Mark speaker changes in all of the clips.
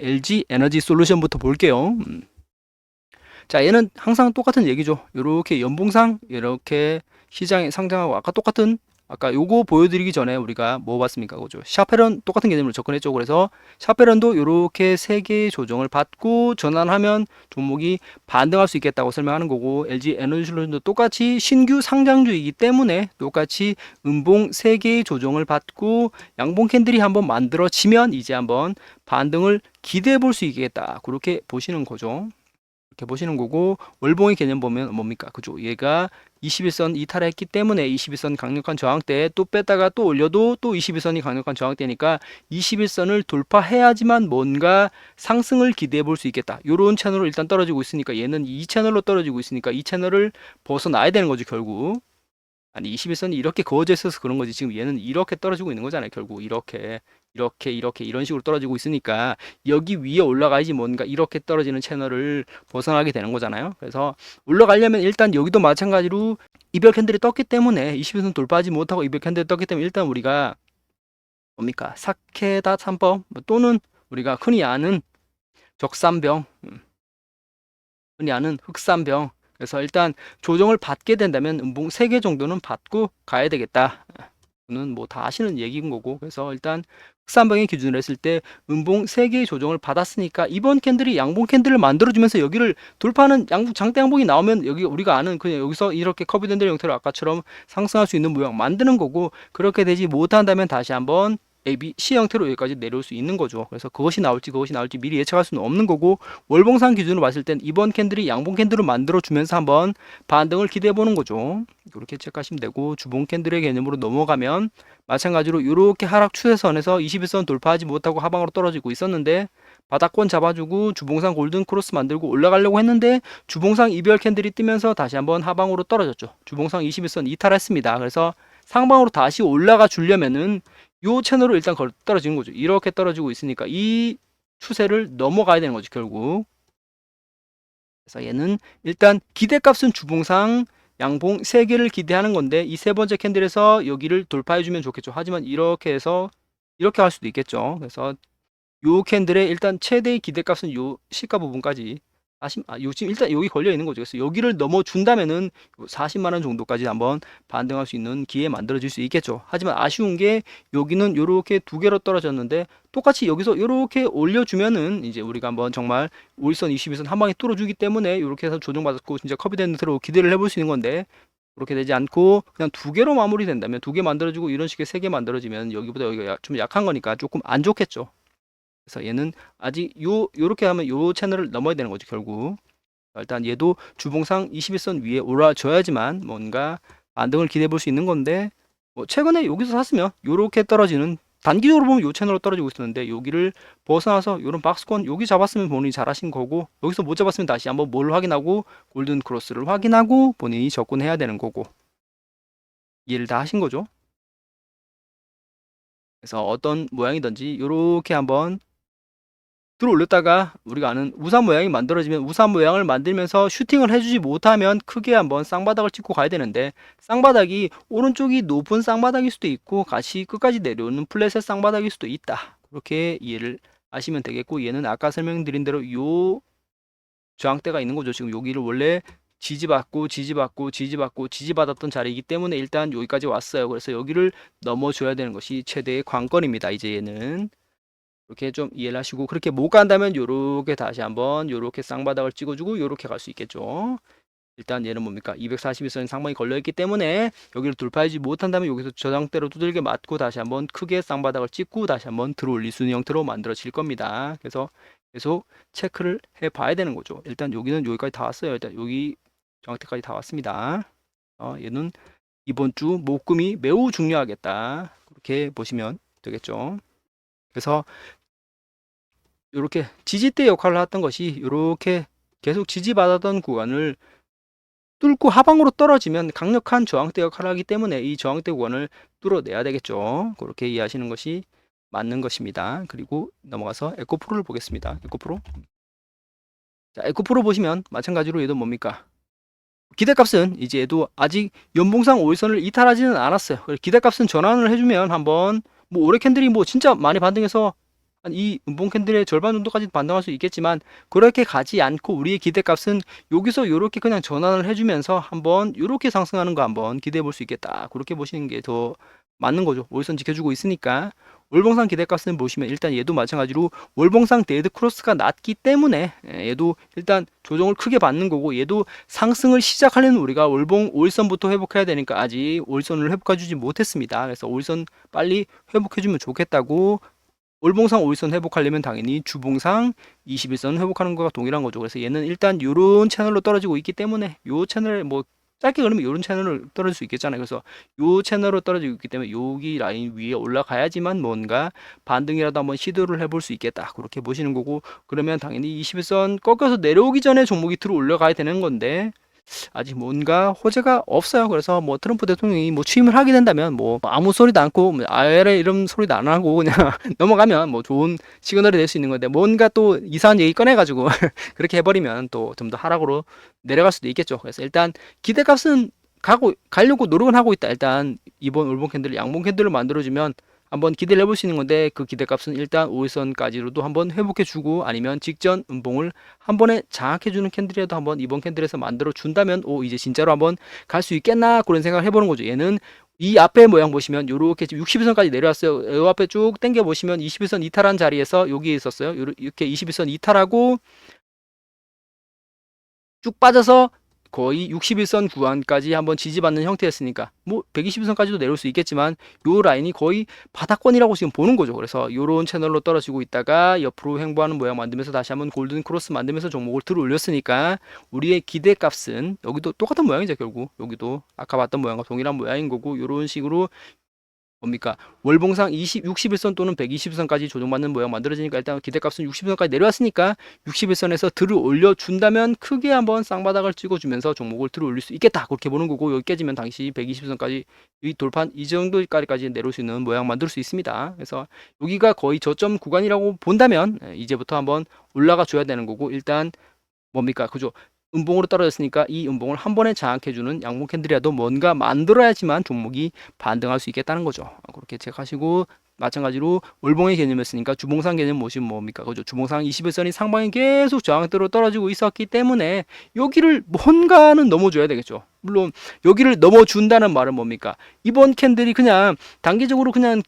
Speaker 1: LG 에너지 솔루션부터 볼게요. 음. 자, 얘는 항상 똑같은 얘기죠. 이렇게 연봉상 이렇게 시장에 상장하고 아까 똑같은 아까 요거 보여드리기 전에 우리가 뭐 봤습니까? 그죠? 샤페런 똑같은 개념으로 접근했죠. 그래서 샤페런도 이렇게 세 개의 조정을 받고 전환하면 종목이 반등할 수 있겠다고 설명하는 거고 LG 에너지 솔루션도 똑같이 신규 상장주이기 때문에 똑같이 음봉 세 개의 조정을 받고 양봉 캔들이 한번 만들어지면 이제 한번 반등을 기대해 볼 수 있겠다. 그렇게 보시는 거죠. 이렇게 보시는 거고 월봉의 개념 보면 뭡니까? 그죠? 얘가 21선 이탈했기 때문에 21선 강력한 저항대에 또 뺐다가 또 올려도 또 21선이 강력한 저항대니까 21선을 돌파해야지만 뭔가 상승을 기대해 볼 수 있겠다. 요런 채널로 일단 떨어지고 있으니까 얘는 이 채널로 떨어지고 있으니까 이 채널을 벗어나야 되는 거죠, 결국. 아니 21선이 이렇게 그어져 있어서 그런 거지. 지금 얘는 이렇게 떨어지고 있는 거잖아요, 결국. 이렇게. 이렇게 이렇게 이런 식으로 떨어지고 있으니까 여기 위에 올라가야지 뭔가 이렇게 떨어지는 채널을 벗어나게 되는 거잖아요. 그래서 올라가려면 일단 여기도 마찬가지로 이별 캔들이 떴기 때문에 21선 돌파하지 못하고 이별 캔들이 떴기 때문에 일단 우리가 뭡니까 사케다 3법 또는 우리가 흔히 아는 적산병 음, 흔히 아는 흑산병 그래서 일단 조정을 받게 된다면 음봉 3개 정도는 받고 가야 되겠다. 는 뭐 다 아시는 얘기인 거고 그래서 일단 흑산방의 기준으로 했을 때 음봉 3개의 조정을 받았으니까 이번 캔들이 양봉 캔들을 만들어주면서 여기를 돌파하는 양봉 장대 양봉이 나오면 여기 우리가 아는 그냥 여기서 이렇게 커브밴드 형태로 아까처럼 상승할 수 있는 모양 만드는 거고 그렇게 되지 못한다면 다시 한번 A, B, C 형태로 여기까지 내려올 수 있는 거죠. 그래서 그것이 나올지 그것이 나올지 미리 예측할 수는 없는 거고 월봉상 기준으로 봤을 땐 이번 캔들이 양봉 캔들을 만들어 주면서 한번 반등을 기대해 보는 거죠. 이렇게 체크하시면 되고 주봉 캔들의 개념으로 넘어가면 마찬가지로 이렇게 하락 추세선에서 21선 돌파하지 못하고 하방으로 떨어지고 있었는데 바닥권 잡아주고 주봉상 골든 크로스 만들고 올라가려고 했는데 주봉상 이별 캔들이 뜨면서 다시 한번 하방으로 떨어졌죠. 주봉상 21선 이탈했습니다. 그래서 상방으로 다시 올라가 주려면은 요 채널로 일단 걸 떨어지는 거죠. 이렇게 떨어지고 있으니까 이 추세를 넘어가야 되는 거죠, 결국. 그래서 얘는 일단 기대값은 주봉상 양봉 3개를 기대하는 건데 이 세 번째 캔들에서 여기를 돌파해 주면 좋겠죠. 하지만 이렇게 해서 이렇게 할 수도 있겠죠. 그래서 요 캔들의 일단 최대의 기대값은 요 시가 부분까지 40, 아, 요 지금 일단 여기 걸려 있는 거죠. 그래서 여기를 넘어 준다면은 40만 원 정도까지 한번 반등할 수 있는 기회 만들어질 수 있겠죠. 하지만 아쉬운 게 여기는 요렇게 두 개로 떨어졌는데 똑같이 여기서 요렇게 올려주면은 이제 우리가 한번 정말 5일선 22선 한 방에 뚫어주기 때문에 이렇게 해서 조정받았고 진짜 커비 된 듯으로 기대를 해볼 수 있는 건데 그렇게 되지 않고 그냥 두 개로 마무리된다면 두 개 만들어지고 이런 식의 세 개 만들어지면 여기보다 여기가 좀 약한 거니까 조금 안 좋겠죠. 그래서 얘는 아직 요 요렇게 하면 요 채널을 넘어야 되는 거죠 결국. 일단 얘도 주봉상 21선 위에 올라줘야지만 뭔가 반등을 기대해 볼 수 있는 건데 뭐 최근에 여기서 샀으면 요렇게 떨어지는 단기적으로 보면 요 채널로 떨어지고 있었는데 여기를 벗어나서 요런 박스권 여기 잡았으면 본인이 잘하신 거고 여기서 못 잡았으면 다시 한번 뭘 확인하고 골든 크로스를 확인하고 본인이 접근해야 되는 거고. 이해를 다 하신 거죠? 그래서 어떤 모양이든지 요렇게 한번 들어 올렸다가 우리가 아는 우산 모양이 만들어지면 우산 모양을 만들면서 슈팅을 해주지 못하면 크게 한번 쌍바닥을 찍고 가야 되는데 쌍바닥이 오른쪽이 높은 쌍바닥일 수도 있고 같이 끝까지 내려오는 플랫의 쌍바닥일 수도 있다. 그렇게 이해를 하시면 되겠고 얘는 아까 설명드린 대로 요 저항대가 있는 거죠. 지금 여기를 원래 지지받고 지지받고 지지받고 지지받았던 자리이기 때문에 일단 여기까지 왔어요. 그래서 여기를 넘어줘야 되는 것이 최대의 관건입니다. 이제 얘는 이렇게 좀 이해를 하시고 그렇게 못 간다면 요렇게 다시 한번 요렇게 쌍바닥을 찍어주고 요렇게 갈 수 있겠죠. 일단 얘는 뭡니까? 241선 상방이 걸려있기 때문에 여기를 돌파하지 못한다면 여기서 저장대로 두들겨 맞고 다시 한번 크게 쌍바닥을 찍고 다시 한번 들어올릴 수 있는 형태로 만들어질 겁니다. 그래서 계속 체크를 해 봐야 되는 거죠. 일단 여기는 여기까지 다 왔어요. 일단 여기 저항대까지 다 왔습니다. 어, 얘는 이번 주 목금이 매우 중요하겠다. 그렇게 보시면 되겠죠. 그래서 이렇게 지지대 역할을 했던 것이 이렇게 계속 지지받았던 구간을 뚫고 하방으로 떨어지면 강력한 저항대 역할을 하기 때문에 이 저항대 구간을 뚫어내야 되겠죠. 그렇게 이해하시는 것이 맞는 것입니다. 그리고 넘어가서 에코프로를 보겠습니다. 에코프로. 자, 에코프로 보시면 마찬가지로 얘도 뭡니까? 기대값은 이제 얘도 아직 연봉상 5일선을 이탈하지는 않았어요. 기대값은 전환을 해주면 한번 뭐 올해 캔들이 뭐 진짜 많이 반등해서 한 이 음봉 캔들의 절반 정도까지 반등할 수 있겠지만 그렇게 가지 않고 우리의 기대값은 여기서 이렇게 그냥 전환을 해주면서 한번 이렇게 상승하는 거 한번 기대해 볼 수 있겠다. 그렇게 보시는 게 더 맞는 거죠. 월선 지켜주고 있으니까 월봉상 기대값은 보시면 일단 얘도 마찬가지로 월봉상 데드 크로스가 낮기 때문에 예, 얘도 일단 조정을 크게 받는 거고 얘도 상승을 시작하려는 우리가 월봉 월선부터 회복해야 되니까 아직 월선을 회복해 주지 못했습니다. 그래서 월선 빨리 회복해 주면 좋겠다고 월봉상 월선 회복하려면 당연히 주봉상 21선 회복하는 거가 동일한 거죠. 그래서 얘는 일단 요런 채널로 떨어지고 있기 때문에 요 채널에 뭐 짧게 그러면 요런 채널을 떨어질 수 있겠잖아요. 그래서 요 채널로 떨어지고 있기 때문에 여기 라인 위에 올라가야지만 뭔가 반등이라도 한번 시도를 해볼 수 있겠다. 그렇게 보시는 거고 그러면 당연히 21선 꺾여서 내려오기 전에 종목이 들어 올라가야 되는 건데 아직 뭔가 호재가 없어요. 그래서 뭐 트럼프 대통령이 뭐 취임을 하게 된다면 뭐 아무 소리도 않고 뭐 아열의 이런 소리도 안 하고 그냥 넘어가면 뭐 좋은 시그널이 될 수 있는 건데 뭔가 또 이상한 얘기 꺼내가지고 그렇게 해버리면 또 좀 더 하락으로 내려갈 수도 있겠죠. 그래서 일단 기대값은 가고 가려고 노력은 하고 있다. 일단 이번 올봉 캔들 양봉 캔들을 만들어주면 한번 기대를 해볼 수 있는 건데 그 기대값은 일단 5일선까지로도 한번 회복해주고 아니면 직전 음봉을 한 번에 장악해주는 캔들이라도 한번 이번 캔들에서 만들어 준다면 오 이제 진짜로 한번 갈 수 있겠나 그런 생각을 해보는 거죠. 얘는 이 앞에 모양 보시면 지금 60일선까지 내려왔어요. 요 앞에 쭉 당겨 보시면 21선 이탈한 자리에서 여기에 있었어요. 이렇게 21선 이탈하고 쭉 빠져서 거의 61선 구간까지 한번 지지받는 형태였으니까 뭐 120선까지도 내려올 수 있겠지만 요 라인이 거의 바닥권이라고 지금 보는 거죠. 그래서 요런 채널로 떨어지고 있다가 옆으로 횡보하는 모양 만들면서 다시 한번 골든 크로스 만들면서 종목을 들어 올렸으니까 우리의 기대값은 여기도 똑같은 모양이죠, 결국. 여기도 아까 봤던 모양과 동일한 모양인 거고 요런 식으로 뭡니까? 월봉상 20, 61선 또는 120선까지 조정받는 모양 만들어지니까 일단 기대값은 60선까지 내려왔으니까 61선에서 들어 올려준다면 크게 한번 쌍바닥을 찍어주면서 종목을 들어 올릴 수 있겠다. 그렇게 보는 거고 여기 깨지면 당시 120선까지 이 돌판 이 정도까지 내려올 수 있는 모양 만들 수 있습니다. 그래서 여기가 거의 저점 구간이라고 본다면 예, 이제부터 한번 올라가 줘야 되는 거고 일단 뭡니까? 그죠? 음봉으로 떨어졌으니까 이 음봉을 한 번에 장악해주는 양봉 캔들이라도 뭔가 만들어야지만 종목이 반등할 수 있겠다는 거죠. 어, 그렇게 체크하시고 마찬가지로 월봉의 개념이었으니까 주봉상 개념 보시면 뭡니까? 그죠? 주봉상 21선이 상방에 계속 저항대로 떨어지고 있었기 때문에 여기를 뭔가는 넘어줘야 되겠죠. 물론 여기를 넘어준다는 말은 뭡니까? 이번 캔들이 그냥 단기적으로 그냥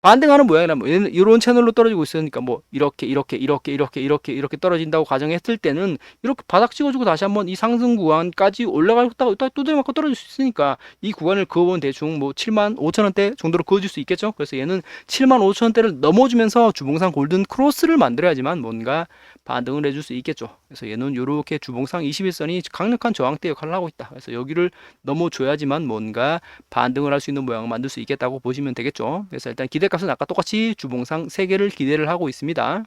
Speaker 1: 반등하는 모양이라면 얘는 이런 채널로 떨어지고 있으니까 뭐 이렇게 이렇게 이렇게 이렇게 이렇게 이렇게 떨어진다고 가정했을 때는 이렇게 바닥 찍어주고 다시 한번 이 상승 구간까지 올라가다가 또 두드려 맞고 떨어질 수 있으니까 이 구간을 그어보면 대충 뭐 7만 5천 원대 정도로 그어줄 수 있겠죠. 그래서 얘는 7만 5천 원대를 넘어주면서 주봉상 골든 크로스를 만들어야지만 뭔가 반등을 해줄 수 있겠죠. 그래서 얘는 이렇게 주봉상 21선이 강력한 저항대 역할을 하고 있다. 그래서 여기를 넘어줘야지만 뭔가 반등을 할 수 있는 모양을 만들 수 있겠다고 보시면 되겠죠. 그래서 일단 기대값은 아까 똑같이 주봉상 3개를 기대를 하고 있습니다.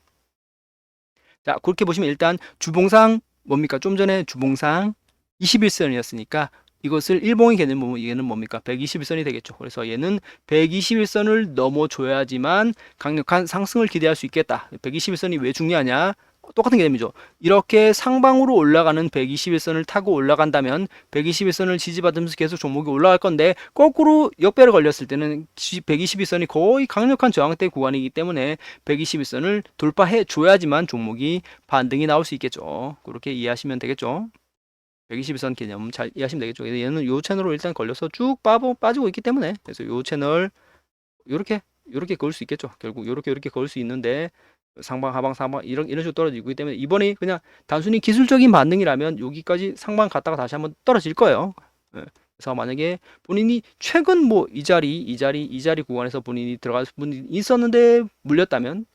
Speaker 1: 자, 그렇게 보시면 일단 주봉상 뭡니까? 좀 전에 주봉상 21선이었으니까 이것을 일봉의 개념 보면 얘는 뭡니까? 121선이 되겠죠. 그래서 얘는 121선을 넘어줘야지만 강력한 상승을 기대할 수 있겠다. 121선이 왜 중요하냐? 똑같은 개념이죠. 이렇게 상방으로 올라가는 121선을 타고 올라간다면 121선을 지지받으면서 계속 종목이 올라갈 건데 거꾸로 역배를 걸렸을 때는 121선이 거의 강력한 저항대 구간이기 때문에 121선을 돌파해 줘야지만 종목이 반등이 나올 수 있겠죠. 그렇게 이해하시면 되겠죠. 121선 개념 잘 이해하시면 되겠죠. 얘는 요 채널로 일단 걸려서 쭉 빠보, 빠지고 있기 때문에 그래서 요 채널 요렇게 요렇게 그을 수 있겠죠. 결국 요렇게 요렇게 그을 수 있는데 상방 하방 상방 이런 이런 식으로 떨어지고 있기 때문에 이번에 그냥 단순히 기술적인 반등이라면 여기까지 상방 갔다가 다시 한번 떨어질 거예요. 예. 그래서 만약에 본인이 최근 뭐 이 자리 이 자리 이 자리 구간에서 본인이 들어갈 분이 있었는데 물렸다면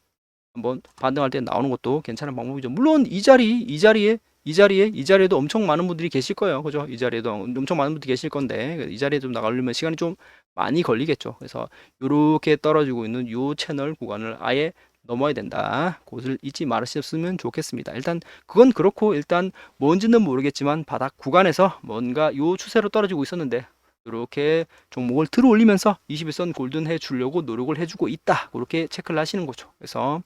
Speaker 1: 한번 반등할 때 나오는 것도 괜찮은 방법이죠. 물론 이 자리 이 자리에 이 자리에 이 자리에도 엄청 많은 분들이 계실 거예요. 그죠? 이 자리에도 엄청 많은 분들이 계실 건데 이 자리에 좀 나가려면 시간이 좀 많이 걸리겠죠. 그래서 이렇게 떨어지고 있는 요 채널 구간을 아예 넘어야 된다. 그것을 잊지 말으셨으면 좋겠습니다. 일단 그건 그렇고 일단 뭔지는 모르겠지만 바닥 구간에서 뭔가 요 추세로 떨어지고 있었는데 이렇게 종목을 들어 올리면서 21선 골든 해 주려고 노력을 해주고 있다. 그렇게 체크를 하시는 거죠. 그래서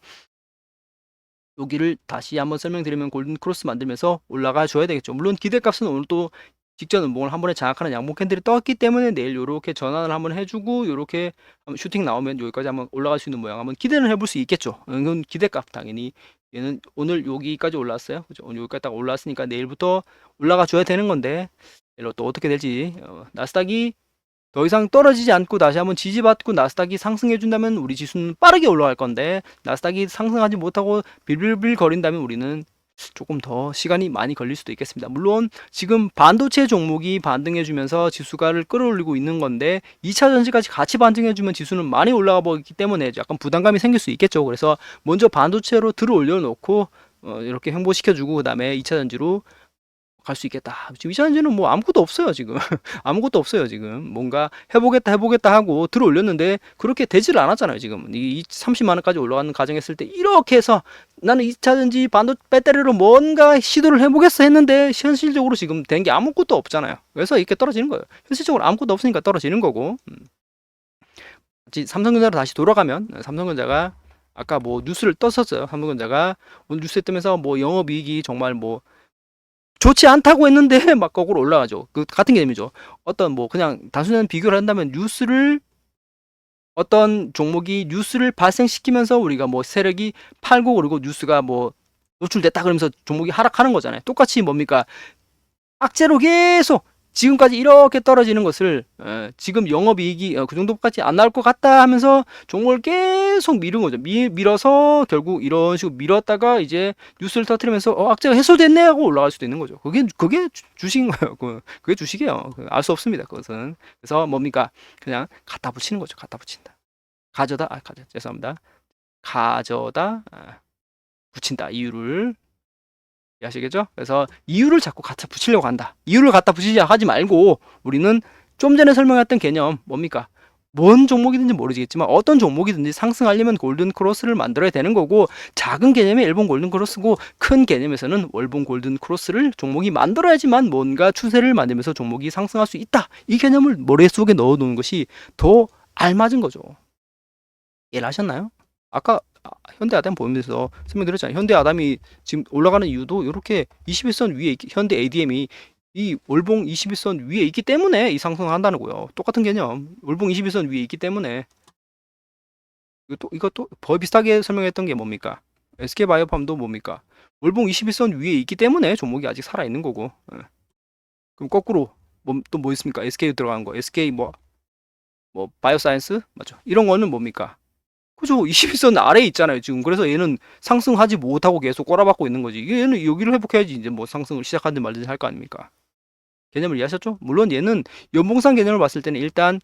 Speaker 1: 여기를 다시 한번 설명드리면 골든 크로스 만들면서 올라가 줘야 되겠죠. 물론 기대값은 오늘 또 직전 음봉을 한 번에 장악하는 양봉 캔들이 떴기 때문에 내일 요렇게 전환을 한번 해주고 한번 슈팅 나오면 여기까지 한번 올라갈 수 있는 모양 한번 기대는 해볼 수 있겠죠. 이건 기대값 당연히 얘는 오늘 여기까지 올라왔어요. 그죠? 오늘 여기까지 딱 올라왔으니까 내일부터 올라가 줘야 되는 건데 내일 또 어떻게 될지 어, 나스닥이 더 이상 떨어지지 않고 다시 한번 지지받고 나스닥이 상승해 준다면 우리 지수는 빠르게 올라갈 건데 나스닥이 상승하지 못하고 빌빌빌 거린다면 우리는 조금 더 시간이 많이 걸릴 수도 있겠습니다. 물론 지금 반도체 종목이 반등해 주면서 지수가를 끌어올리고 있는 건데 2차 전지까지 같이 반등해 주면 지수는 많이 올라가 버리기 때문에 약간 부담감이 생길 수 있겠죠. 그래서 먼저 반도체로 들어 올려 놓고 어, 이렇게 행보시켜 주고 그 다음에 2차 전지로 갈 수 있겠다. 지금 2차 전지는 뭐 아무것도 없어요, 지금. 아무것도 없어요, 지금. 뭔가 해보겠다, 해보겠다 하고 들어 올렸는데 그렇게 되지를 않았잖아요, 지금. 이 30만 원까지 올라가는 가정 했을 때 이렇게 해서 나는 2차 전지 반도 배터리로 뭔가 시도를 해보겠어 했는데 현실적으로 지금 된 게 아무것도 없잖아요. 그래서 이렇게 떨어지는 거예요. 현실적으로 아무것도 없으니까 떨어지는 거고. 음. 삼성전자로 다시 돌아가면 삼성전자가 아까 뭐 뉴스를 떴었어요. 삼성전자가 오늘 뉴스에 뜨면서 뭐 영업이익이 정말 뭐 좋지 않다고 했는데 막 거꾸로 올라가죠. 그 같은 개념이죠. 어떤 뭐 그냥 단순한 비교를 한다면 뉴스를 어떤 종목이 뉴스를 발생시키면서 우리가 뭐 세력이 팔고 그리고 뉴스가 뭐 노출됐다 그러면서 종목이 하락하는 거잖아요. 똑같이 뭡니까? 악재로 계속 지금까지 이렇게 떨어지는 것을 에, 지금 영업이익이 어, 그 정도까지 안 나올 것 같다 하면서 종목을 계속 미룬 거죠. 미, 밀어서 결국 이런 식으로 밀었다가 이제 뉴스를 터트리면서 어, 악재가 해소됐네 하고 올라갈 수도 있는 거죠. 그게 그게 주- 주식인 거예요. 그, 그게 주식이에요. 알 수 없습니다. 그것은 그래서 뭡니까? 그냥 갖다 붙이는 거죠. 갖다 붙인다. 가져다 아 가져 죄송합니다. 가져다 아, 붙인다. 이유를 이해하시겠죠? 그래서 이유를 자꾸 갖다 붙이려고 한다. 이유를 갖다 붙이자 하지 말고 우리는 좀 전에 설명했던 개념 뭡니까? 뭔 종목이든지 모르겠지만 어떤 종목이든지 상승하려면 골든 크로스를 만들어야 되는 거고 작은 개념의 일본 골든 크로스고 큰 개념에서는 월봉 골든 크로스를 종목이 만들어야지만 뭔가 추세를 만들면서 종목이 상승할 수 있다. 이 개념을 머릿속에 넣어 놓는 것이 더 알맞은 거죠. 이해를 하셨나요? 아까 아, 현대 아담 보면서 설명드렸잖아요. 현대 아담이 지금 올라가는 이유도 이렇게 21선 위에 현대 ADM이 이 월봉 21선 위에 있기 때문에 이 상승을 한다는 거예요. 똑같은 개념. 월봉 21선 위에 있기 때문에 이것도 이것도 거의 비슷하게 설명했던 게 뭡니까? SK 바이오팜도 뭡니까? 월봉 21선 위에 있기 때문에 종목이 아직 살아 있는 거고. 예. 그럼 거꾸로 또뭐 있습니까? SK 들어간 거. SK 뭐뭐 바이오사이언스 맞죠? 이런 거는 뭡니까? 그죠? 21선 아래에 있잖아요, 지금. 그래서 얘는 상승하지 못하고 계속 꼬라박고 있는 거지. 얘는 여기를 회복해야지 이제 뭐 상승을 시작하든 말든 할 거 아닙니까? 개념을 이해하셨죠? 물론 얘는 연봉상 개념을 봤을 때는 일단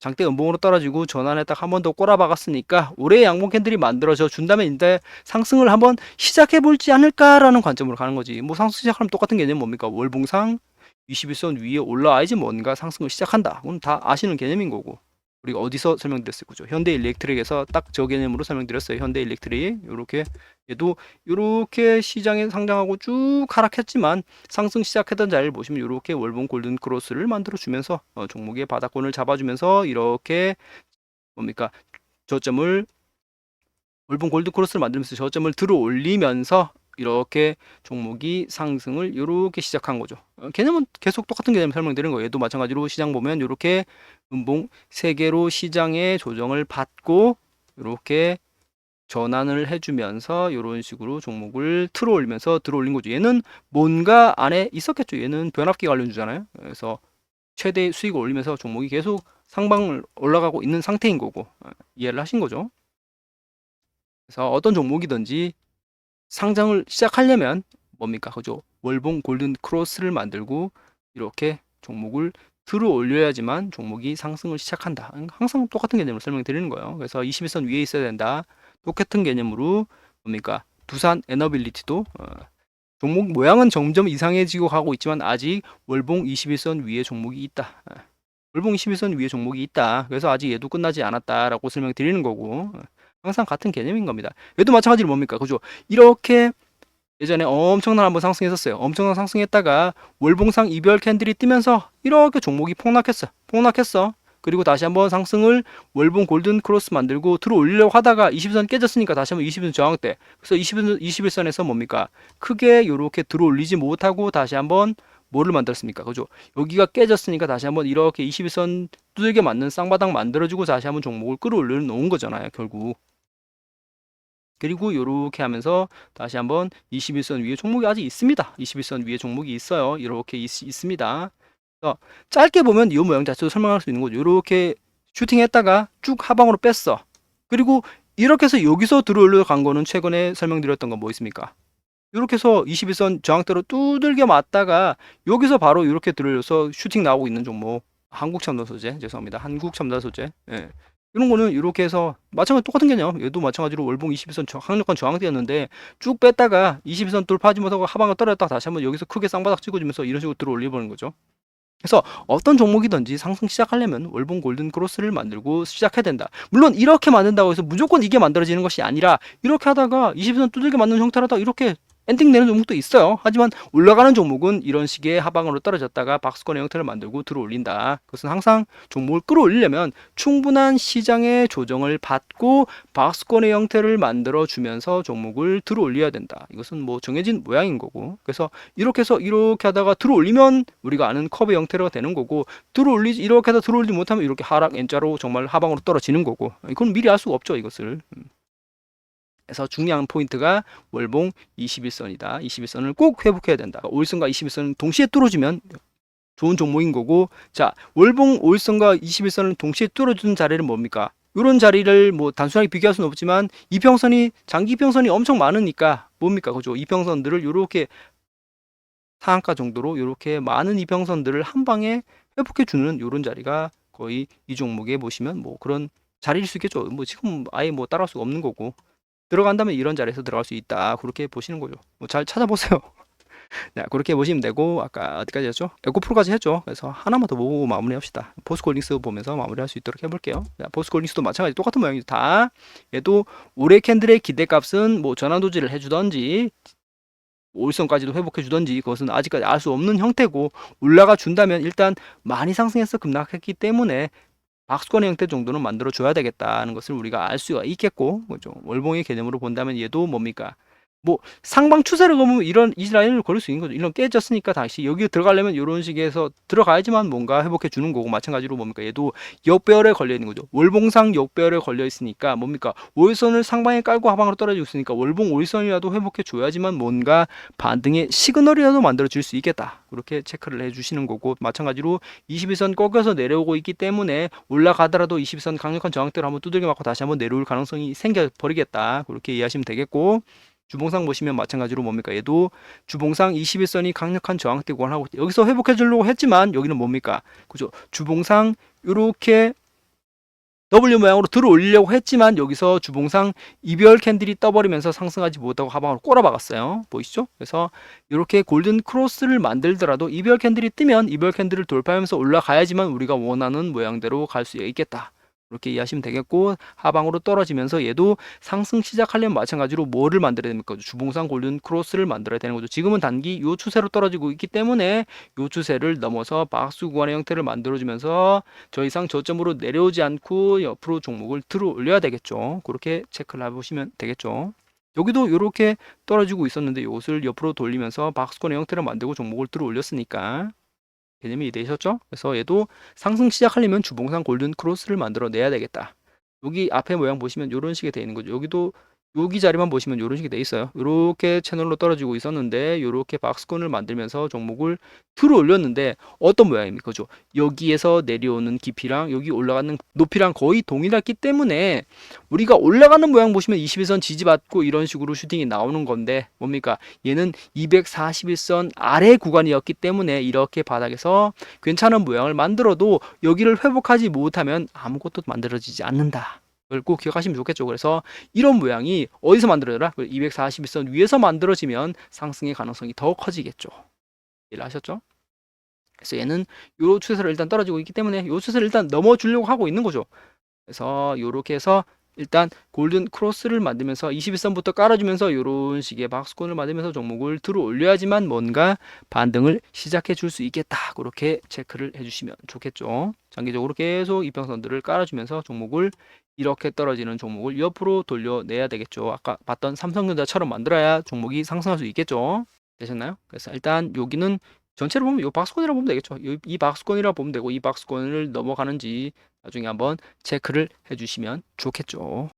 Speaker 1: 장대 연봉으로 떨어지고 전환에 딱 한 번 더 꼬라박았으니까 올해 양봉 캔들이 만들어져 준다면 이제 상승을 한번 시작해 볼지 않을까라는 관점으로 가는 거지. 뭐 상승 시작하면 똑같은 개념 뭡니까? 월봉상 21선 위에 올라와야지 뭔가 상승을 시작한다. 그건 다 아시는 개념인 거고. 우리가 어디서 설명드렸어요, 그죠? 현대 일렉트릭에서 딱 저 개념으로 설명드렸어요. 현대 일렉트릭 요렇게 얘도 요렇게 시장에 상장하고 쭉 하락했지만 상승 시작했던 자리를 보시면 요렇게 월봉 골든 크로스를 만들어 주면서 어, 종목의 바닥권을 잡아주면서 이렇게 뭡니까 저점을 월봉 골든 크로스를 만들면서 저점을 들어 올리면서 이렇게 종목이 상승을 이렇게 시작한 거죠. 어, 개념은 계속 똑같은 개념 설명드리는 거예요. 얘도 마찬가지로 시장 보면 이렇게 음봉 세 개로 시장의 조정을 받고 이렇게 전환을 해주면서 이런 식으로 종목을 틀어 올리면서 들어 올린 거죠. 얘는 뭔가 안에 있었겠죠. 얘는 변압기 관련주잖아요. 그래서 최대 수익을 올리면서 종목이 계속 상방을 올라가고 있는 상태인 거고 어, 이해를 하신 거죠. 그래서 어떤 종목이든지 상장을 시작하려면 뭡니까? 그죠? 월봉 골든 크로스를 만들고 이렇게 종목을 들어 올려야지만 종목이 상승을 시작한다. 항상 똑같은 개념을 설명드리는 거예요. 그래서 21선 위에 있어야 된다. 똑같은 개념으로 뭡니까? 두산 에너빌리티도 어, 종목 모양은 점점 이상해지고 가고 있지만 아직 월봉 21선 위에 종목이 있다. 어, 월봉 21선 위에 종목이 있다. 그래서 아직 얘도 끝나지 않았다라고 설명드리는 거고 어, 항상 같은 개념인 겁니다. 얘도 마찬가지로 뭡니까? 그죠? 이렇게 예전에 엄청난 한번 상승했었어요. 엄청난 상승했다가 월봉상 이별 캔들이 뜨면서 이렇게 종목이 폭락했어. 폭락했어. 그리고 다시 한번 상승을 월봉 골든 크로스 만들고 들어 올리려고 하다가 20선 깨졌으니까 다시 한번 20선 저항대. 그래서 20선 21선에서 뭡니까? 크게 이렇게 들어 올리지 못하고 다시 한번 뭐를 만들었습니까? 그죠? 여기가 깨졌으니까 다시 한번 이렇게 21선 두들겨 맞는 쌍바닥 만들어주고 다시 한번 종목을 끌어올려 놓은 거잖아요, 결국. 그리고 요렇게 하면서 다시 한번 21선 위에 종목이 아직 있습니다. 21선 위에 종목이 있어요. 이렇게 있, 습니다 짧게 보면 이 모양 자체도 설명할 수 있는 거죠. 이렇게 슈팅했다가 쭉 하방으로 뺐어. 그리고 이렇게 해서 여기서 들어올려 간 거는 최근에 설명드렸던 건 뭐 있습니까? 이렇게 해서 21선 저항대로 두들겨 맞다가 여기서 바로 이렇게 들어올려서 슈팅 나오고 있는 종목 한국 첨단 소재 죄송합니다 한국 첨단 소재 예. 이런 거는 이렇게 해서 마찬가지 똑같은 개념 얘도 마찬가지로 월봉 21선 저- 강력한 저항대였는데 쭉 뺐다가 21선 돌파하지 못하고 하방을 떨어졌다가 다시 한번 여기서 크게 쌍바닥 찍어주면서 이런 식으로 들어 올려보는 거죠 그래서 어떤 종목이든지 상승 시작하려면 월봉 골든 크로스를 만들고 시작해야 된다. 물론 이렇게 만든다고 해서 무조건 이게 만들어지는 것이 아니라 이렇게 하다가 20선 두들겨 맞는 형태로 하다 이렇게 엔딩 내는 종목도 있어요. 하지만 올라가는 종목은 이런 식의 하방으로 떨어졌다가 박스권의 형태를 만들고 들어올린다. 그것은 항상 종목을 끌어올리려면 충분한 시장의 조정을 받고 박스권의 형태를 만들어 주면서 종목을 들어올려야 된다. 이것은 뭐 정해진 모양인 거고. 그래서 이렇게 해서 이렇게 하다가 들어올리면 우리가 아는 컵의 형태가 되는 거고 들어올리 이렇게 하다 들어올리지 못하면 이렇게 하락 N자로 정말 하방으로 떨어지는 거고. 이건 미리 알 수가 없죠, 이것을. 음. 그래서 중요한 포인트가 월봉 21선이다. 21선을 꼭 회복해야 된다. 5일선과 21선은 동시에 뚫어주면 좋은 종목인 거고 자 월봉 5일선과 21선을 동시에 뚫어주는 자리는 뭡니까? 이런 자리를 뭐 단순하게 비교할 수는 없지만 이평선이 장기 이평선이 엄청 많으니까 뭡니까 그죠? 이평선들을 이렇게 상한가 정도로 이렇게 많은 이평선들을 한 방에 회복해 주는 이런 자리가 거의 이 종목에 보시면 뭐 그런 자리일 수 있겠죠. 뭐 지금 아예 뭐 따라할 수가 없는 거고 들어간다면 이런 자리에서 들어갈 수 있다. 그렇게 보시는 거죠. 뭐 잘 찾아보세요. 네, 그렇게 보시면 되고 아까 어디까지 했죠? 에코프로까지 했죠. 그래서 하나만 더 보고 마무리합시다. 포스콜링스 보면서 마무리할 수 있도록 해볼게요. 자, 포스콜링스도 마찬가지 똑같은 모양이죠. 다 얘도 올해 캔들의 기대값은 뭐 전환 도지를 해주던지 올선까지도 회복해 주던지 그것은 아직까지 알 수 없는 형태고 올라가 준다면 일단 많이 상승해서 급락했기 때문에 박스권의 형태 정도는 만들어 줘야 되겠다는 것을 우리가 알 수가 있겠고 그죠? 월봉의 개념으로 본다면 얘도 뭡니까 뭐 상방 추세를 거면 이런 이 라인을 걸을 수 있는 거죠. 이런 깨졌으니까 다시 여기 들어가려면 이런 식에서 들어가야지만 뭔가 회복해 주는 거고 마찬가지로 뭡니까 얘도 역배열에 걸려 있는 거죠. 월봉상 역배열에 걸려 있으니까 뭡니까 오일선을 상방에 깔고 하방으로 떨어지고 있으니까 월봉 오일선이라도 회복해 줘야지만 뭔가 반등의 시그널이라도 만들어 줄 수 있겠다. 그렇게 체크를 해 주시는 거고 마찬가지로 21선 꺾여서 내려오고 있기 때문에 올라가더라도 21선 강력한 저항대를 한번 두들겨 맞고 다시 한번 내려올 가능성이 생겨 버리겠다. 그렇게 이해하시면 되겠고 주봉상 보시면 마찬가지로 뭡니까? 얘도 주봉상 21선이 강력한 저항대 구간하고 여기서 회복해 주려고 했지만 여기는 뭡니까? 그죠? 주봉상 이렇게 W 모양으로 들어올리려고 했지만 여기서 주봉상 이별 캔들이 떠버리면서 상승하지 못하고 하방으로 꼬라박았어요. 보이시죠? 그래서 이렇게 골든 크로스를 만들더라도 이별 캔들이 뜨면 이별 캔들을 돌파하면서 올라가야지만 우리가 원하는 모양대로 갈 수 있겠다. 그렇게 이해하시면 되겠고 하방으로 떨어지면서 얘도 상승 시작하려면 마찬가지로 뭐를 만들어야 됩니까? 주봉상 골든 크로스를 만들어야 되는 거죠. 지금은 단기 요 추세로 떨어지고 있기 때문에 요 추세를 넘어서 박스 구간의 형태를 만들어주면서 저 이상 저점으로 내려오지 않고 옆으로 종목을 들어 올려야 되겠죠. 그렇게 체크를 해보시면 되겠죠. 여기도 이렇게 떨어지고 있었는데 이것을 옆으로 돌리면서 박스권의 형태를 만들고 종목을 들어 올렸으니까 개념이 이해되셨죠? 그래서 얘도 상승 시작하려면 주봉상 골든 크로스를 만들어 내야 되겠다. 여기 앞에 모양 보시면 이런 식이 되어 있는 거죠. 여기도 여기 자리만 보시면 이런 식이 돼 있어요. 이렇게 채널로 떨어지고 있었는데 이렇게 박스권을 만들면서 종목을 들어 올렸는데 어떤 모양입니까? 그죠? 여기에서 내려오는 깊이랑 여기 올라가는 높이랑 거의 동일했기 때문에 우리가 올라가는 모양 보시면 21선 지지받고 이런 식으로 슈팅이 나오는 건데 뭡니까? 얘는 241선 아래 구간이었기 때문에 이렇게 바닥에서 괜찮은 모양을 만들어도 여기를 회복하지 못하면 아무것도 만들어지지 않는다. 그걸 꼭 기억하시면 좋겠죠. 그래서 이런 모양이 어디서 만들어져라? 241선 위에서 만들어지면 상승의 가능성이 더 커지겠죠. 이해를 하셨죠? 그래서 얘는 요 추세로 일단 떨어지고 있기 때문에 요 추세를 일단 넘어주려고 하고 있는 거죠. 그래서 요렇게 해서 일단 골든 크로스를 만들면서 21선부터 깔아주면서 이런 식의 박스권을 만들면서 종목을 들어 올려야지만 뭔가 반등을 시작해 줄 수 있겠다. 그렇게 체크를 해주시면 좋겠죠. 장기적으로 계속 이평선들을 깔아주면서 종목을 이렇게 떨어지는 종목을 옆으로 돌려내야 되겠죠. 아까 봤던 삼성전자처럼 만들어야 종목이 상승할 수 있겠죠. 되셨나요? 그래서 일단 여기는 전체를 보면 이 박스권이라고 보면 되겠죠. 이, 이 박스권이라고 보면 되고 이 박스권을 넘어가는지 나중에 한번 체크를 해주시면 좋겠죠.